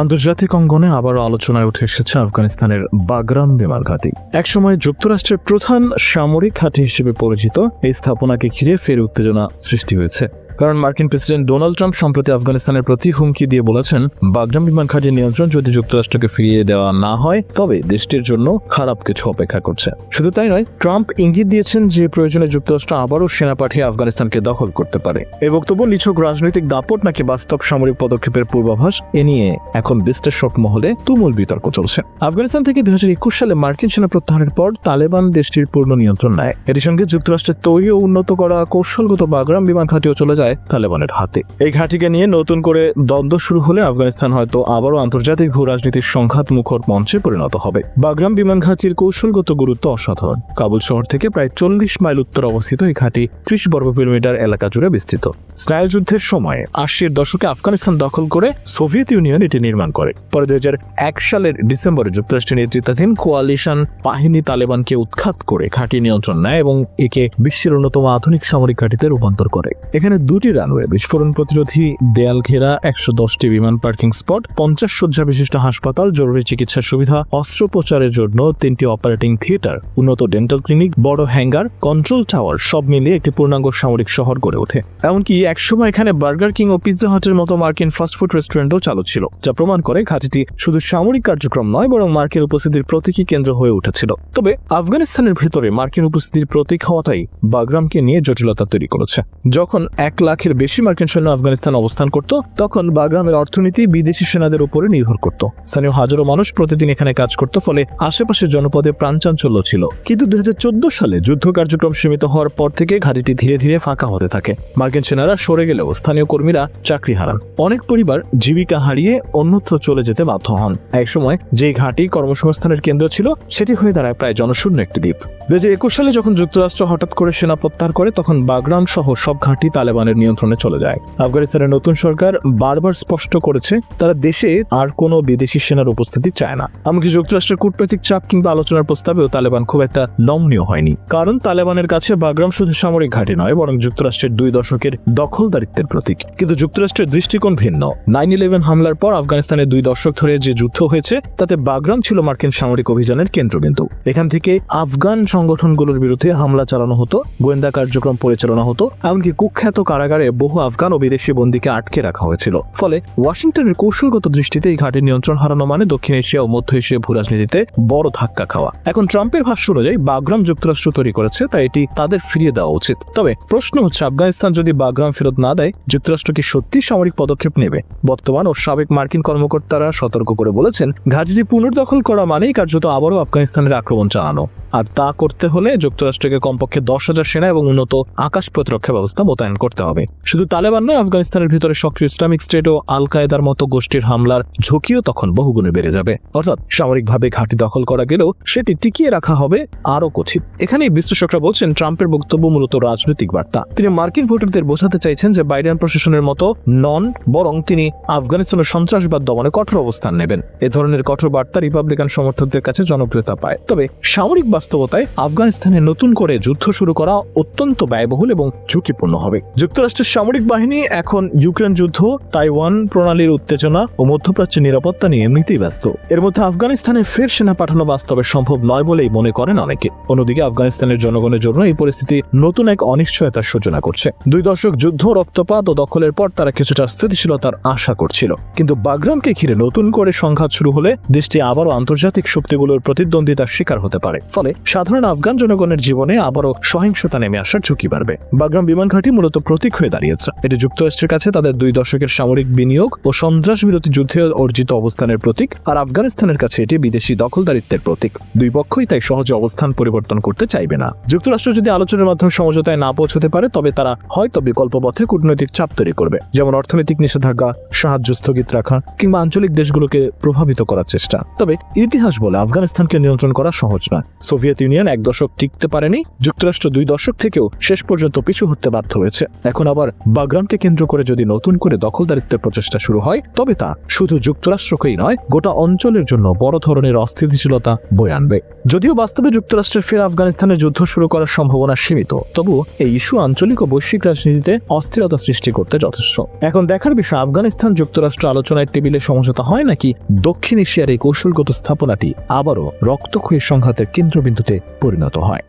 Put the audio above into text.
আন্তর্জাতিক অঙ্গনে আবারও আলোচনায় উঠে এসেছে আফগানিস্তানের বাগরাম বিমান ঘাঁটি। একসময় যুক্তরাষ্ট্রের প্রধান সামরিক ঘাঁটি হিসেবে পরিচিত, এই স্থাপনাকে ঘিরে ফের উত্তেজনা সৃষ্টি হয়েছে। কারণ মার্কিন প্রেসিডেন্ট ডোনাল্ড ট্রাম্প সম্প্রতি আফগানিস্তানের প্রতি হুমকি দিয়ে বলেছেন বাগরাম বিমান ঘাঁটির নিয়ন্ত্রণ যদি যুক্তরাষ্ট্রকে ফিরিয়ে দেওয়া না হয়, তবে দেশটির জন্য খারাপ কিছু অপেক্ষা করছে। শুধু তাই নয়, ট্রাম্প ইঙ্গিত দিয়েছেন যে প্রয়োজনে যুক্তরাষ্ট্র আবারও সেনা পাঠিয়ে আফগানিস্তানকে দখল করতে পারে। এই বক্তব্য নিছক রাজনৈতিক দাপট নাকি বাস্তব সামরিক পদক্ষেপের পূর্বাভাস, এ নিয়ে এখন বিশ্লেষক মহলে তুমুল বিতর্ক চলছে। আফগানিস্তান থেকে দুই হাজার একুশ সালে মার্কিন সেনা প্রত্যাহারের পর তালেবান দেশটির পূর্ণ নিয়ন্ত্রণ নেয়। এর সঙ্গে যুক্তরাষ্ট্রের তৈরি উন্নত করা কৌশলগত বাগরাম বিমান ঘাঁটিও চলে যায়। তালেবানের হাতে। এই ঘাঁটিকে নিয়ে নতুন করে দ্বন্দ্ব শুরু হলে আফগানিস্তান হয়তো আবারও আন্তর্জাতিক ভূ রাজনীতির সংঘাত মুখর মঞ্চে পরিণত হবে। বাগরাম বিমান ঘাঁটির কৌশলগত গুরুত্ব অসাধারণ। কাবুল শহর থেকে প্রায় চল্লিশ মাইল উত্তর অবস্থিত এই ঘাঁটি ত্রিশ বর্গ কিলোমিটার এলাকা জুড়ে বিস্তৃত। স্নায়ু যুদ্ধের সময় আশির দশকে আফগানিস্তান দখল করে সোভিয়েত ইউনিয়ন এটি নির্মাণ করে। পরে দুই এক সালের ডিসেম্বরে যুক্তরাষ্ট্রের নেতৃত্বাধীন কোয়ালিশন বাহিনী তালেবানকে উৎখাত করে ঘাঁটি নিয়ন্ত্রণ নেয় এবং একে বিশ্বের অন্যতম আধুনিক সামরিক ঘাঁটিতে রূপান্তর করে। এখানে দুটি রানওয়ে, বিস্ফোরণ প্রতিরোধী দেয়াল ঘেরা একশো দশটি বিমান পার্কিং স্পট, পঞ্চাশ শয্যা বিশিষ্ট হাসপাতাল, জরুরি চিকিৎসা সুবিধা, অস্ত্রোপচারের জন্য তিনটি অপারেটিং থিয়েটার, উন্নত ডেন্টাল ক্লিনিক, বড় হ্যাঙ্গার, কন্ট্রোল টাওয়ার, সব মিলিয়ে একটি পূর্ণাঙ্গ সামরিক শহর গড়ে ওঠে। এমনকি একসময় এখানে বার্গার কিং ও পিৎজা হাটের মতো মার্কিন ফাস্টফুড রেস্টুরেন্টও চালু ছিল, যা প্রমাণ করে ঘাঁটিটি শুধু সামরিক কার্যক্রম নয়, বরং মার্কিন উপস্থিতির প্রতীকী কেন্দ্র হয়ে উঠেছিল। তবে আফগানিস্তানের ভেতরে মার্কিন উপস্থিতির প্রতীক হওয়াটাই বাগরামকে নিয়ে জটিলতা তৈরি করেছে। যখন এক লাখের বেশি মার্কিন সৈন্য আফগানিস্তান অবস্থান করত, তখন বাগরামের অর্থনীতি বিদেশি সেনাদের উপরে নির্ভর করত। স্থানীয় হাজারো মানুষ প্রতিদিন এখানে কাজ করত, ফলে আশেপাশের জনপদে প্রাণচাঞ্চল্য ছিল। কিন্তু দুই হাজার চোদ্দ সালে যুদ্ধ কার্যক্রম সীমিত হওয়ার পর থেকে ঘাঁটিটি ধীরে ধীরে ফাঁকা হতে থাকে। মার্কিন সেনারা সরে গেলেও স্থানীয় কর্মীরা চাকরি হারান। অনেক পরিবার জীবিকা হারিয়ে অন্যত্র চলে যেতে বাধ্য হন। একসময় যে ঘাঁটি কর্মসংস্থানের কেন্দ্র ছিল, সেটি হয়ে দাঁড়ায় প্রায় জনশূন্য একটি দ্বীপ। দুই হাজার একুশ সালে যখন যুক্তরাষ্ট্র হঠাৎ করে সেনা প্রত্যাহার করে, তখন বাগরাম সহ সব ঘাঁটি তালেবানের নিয়ন্ত্রণে চলে যায়। আফগানিস্তানের নতুন সরকার বারবার স্পষ্ট করেছে, তারা দেশে আর কোনো বিদেশি সেনার উপস্থিতি চায় না। এমনকি যুক্তরাষ্ট্রের কূটনৈতিক চাপ কিংবা আলোচনার প্রস্তাবেও তালেবান খুব একটা নমনীয় হয়নি। কারণ তালেবানের কাছে বাগরাম শুধু সামরিক ঘাঁটি নয়, বরং যুক্তরাষ্ট্রের দুই দশকের দখলদারিত্বের প্রতীক। কিন্তু যুক্তরাষ্ট্রের দৃষ্টিকোণ ভিন্ন। নাইন ইলেভেন হামলার পর আফগানিস্তানের দুই দশক ধরে যে যুদ্ধ হয়েছে, তাতে বাগরাম ছিল মার্কিন সামরিক অভিযানের কেন্দ্রবিন্দু। এখান থেকে আফগান সংগঠনগুলোর বিরুদ্ধে হামলা চালানো হতো, গোয়েন্দা কার্যক্রম পরিচালনা হতো, এমনকি কুখ্যাত কারাগারে বহু আফগান ও বিদেশি বন্দীকে আটকে রাখা হয়েছিল। ফলে ওয়াশিংটনের কৌশলগত দৃষ্টিতে এই ঘাটের নিয়ন্ত্রণ হারানো মানে দক্ষিণ এশিয়া ও মধ্য এশিয়া ভূরাজনীতিতে বড় ধাক্কা খাওয়া। এখন ট্রাম্পের ভাষ্য অনুযায়ী বাগরাম যুক্তরাষ্ট্র তৈরি করেছে, তাই এটি তাদের ফিরিয়ে দেওয়া উচিত। তবে প্রশ্ন হচ্ছে, আফগানিস্তান যদি বাগরাম ফেরত না দেয়, যুক্তরাষ্ট্র কি সত্যি সামরিক পদক্ষেপ নেবে? বর্তমান ও সাবেক মার্কিন কর্মকর্তারা সতর্ক করে বলেছেন, ঘাটিটি পুনর্দখল করা মানেই কার্যত আবারও আফগানিস্তানের আক্রমণ চালানো। আর তা করতে হলে যুক্তরাষ্ট্রকে কমপক্ষে দশ হাজার সেনা এবং উন্নত আকাশ প্রতিরক্ষা ব্যবস্থা মোতায়েন করতে হবে। শুধু তালেবান নয়, আফগানিস্তানের ভিতরে সক্রিয় ইসলামিক স্টেট ও আল কায়েদার মতো গোষ্ঠীর হামলার ঝুঁকিও তখন বহুগুণে বেড়ে যাবে। অর্থাৎ সামরিকভাবে ঘাঁটি দখল করা গেলেও সেটি টিকিয়ে রাখা হবে আরও কঠিন। এখানেই বিশ্লেষকরা বলছেন, ট্রাম্পের বক্তব্য মূলত রাজনৈতিক বার্তা। তিনি মার্কিন ভোটারদের বোঝাতে চাইছেন যে বাইডেন প্রশাসনের মতো নন, বরং তিনি আফগানিস্তানের সন্ত্রাসবাদ দমনে কঠোর অবস্থান নেবেন। এ ধরনের কঠোর বার্তা রিপাবলিকান সমর্থকদের কাছে জনপ্রিয়তা পায়। তবে সামরিক বাস্তবতায় আফগানিস্তানে নতুন করে যুদ্ধ শুরু করা অত্যন্ত ব্যয়বহুল এবং ঝুঁকিপূর্ণ হবে। যুক্তরাষ্ট্রের সামরিক বাহিনী এখন ইউক্রেন যুদ্ধ, তাইওয়ান প্রণালীর উত্তেজনা ও মধ্যপ্রাচ্যের নিরাপত্তা নিয়ে এমনিতেই ব্যস্ত। এর মধ্যে আফগানিস্তানে ফের সেনা পাঠানো বাস্তবে সম্ভব নয় বলেই মনে করেন অনেকে। অন্যদিকে আফগানিস্তানের জনগণের জন্য এই পরিস্থিতি নতুন এক অনিশ্চয়তার সূচনা করছে। দুই দশক যুদ্ধ, রক্তপাত ও দখলের পর তারা কিছুটা স্থিতিশীলতার আশা করছিল। কিন্তু বাগরামকে ঘিরে নতুন করে সংঘাত শুরু হলে দেশটি আবারও আন্তর্জাতিক শক্তিগুলোর প্রতিদ্বন্দ্বিতার শিকার হতে পারে। ফলে সাধারণ আফগান জনগণের জীবনে আবারও সহিংসতা নেমে আসার ঝুঁকি বাড়বে। বাগরাম বিমান ঘাঁটি মূলত প্রতীক হয়ে দাঁড়িয়েছে। এটি যুক্তরাষ্ট্রের কাছে তাদের দুই দশকের সামরিক বিনিয়োগ ও সন্ত্রাস বিরোধী যুদ্ধে অর্জিত অবস্থানের প্রতীক, আর আফগানিস্তানের কাছে এটি বিদেশি দখলদারিত্বের প্রতীক। দুই পক্ষই তাই সহজে অবস্থান পরিবর্তন করতে চাইবে না। যুক্তরাষ্ট্র যদি আলোচনার মাধ্যমে সমঝোতায় না পৌঁছতে পারে, তবে তারা হয়তো বিকল্প পথে কূটনৈতিক চাপ তৈরি করবে, যেমন অর্থনৈতিক নিষেধাজ্ঞা, সাহায্য স্থগিত রাখা, কিংবা আঞ্চলিক দেশগুলোকে প্রভাবিত করার চেষ্টা। তবে ইতিহাস বলে আফগানিস্তানকে নিয়ন্ত্রণ করা সহজ নয়। সোভিয়েত ইউনিয়ন এক দশক টিকতে পারেনি, যুক্তরাষ্ট্র দুই দশক থেকেও শেষ পর্যন্ত পিছু হতে বাধ্য হয়েছে। এখন আবার বাগরামকে কেন্দ্র করে যদি নতুন করে দখলদারিত্বের প্রচেষ্টা শুরু হয়, তবে তা শুধু যুক্তরাষ্ট্রকেই নয়, গোটা অঞ্চলের জন্য বড় ধরনের অস্থিতিশীলতা বয়ে আনবে। যদিও বাস্তবে যুক্তরাষ্ট্রের ফের আফগানিস্তানে যুদ্ধ শুরু করার সম্ভাবনা সীমিত, তবু এই ইস্যু আঞ্চলিক ও বৈশ্বিক রাজনীতিতে অস্থিরতা সৃষ্টি করতে যথেষ্ট। এখন দেখার বিষয়, আফগানিস্তান যুক্তরাষ্ট্র আলোচনায় টেবিলে সমঝোতা হয় নাকি দক্ষিণ এশিয়ার এই কৌশলগত স্থাপনাটি আবারও রক্তক্ষয়ী সংঘাতের কেন্দ্রবিন্দুতে পরিণত হয়